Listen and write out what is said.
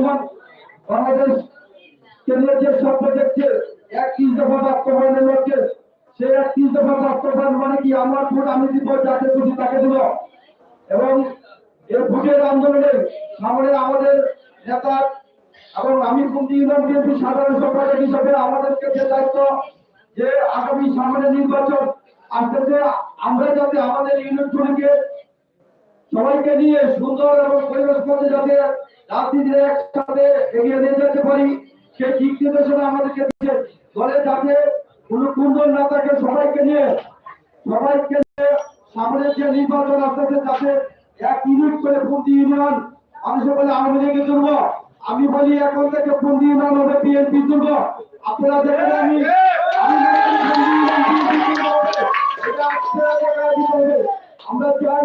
রহমান বাংলাদেশ কেন্দ্রের যে দেখছে, একত্রিশ দফা বাস্তবায়নের লক্ষ্যে। সেই একত্রিশ দফা বাস্তবায়ন মানে কি? আমার ভোট আমি দিব যাকে খুশি তাকে দিব। এবং এই ভোটের আন্দোলনে সামনে আমাদের নেতা এবং আমি ইউনিয়ন বিএনপি সাধারণ সম্পাদক হিসেবে আমাদেরকে যে দায়িত্ব, যে আগামী সামনে নির্বাচন আসতেছে আমরা যাতে আমাদের ইউনিটগুলিকে সবাইকে নিয়ে সুন্দর মধ্যে যাতে রাজনীতিতে একসাথে এগিয়ে নিয়ে যেতে পারি সেই দিক নির্দেশনা আমাদেরকে দিচ্ছে দলে যাতে কোনো কুন্দর না থাকে সবাইকে নিয়ে সবাইকে নিয়ে সামনে যে নির্বাচন আসতেছে যাতে এক ইউনিট করে বন্দি ইউনিয়ন মানুষের বলে আওয়ামী লীগের জন্য। আমি বলি, এখন থেকে বন্দি ইউনিয়ন হবে বিএনপির জন্য। আপনারা দেখেন আমি আমি। আমরা চাই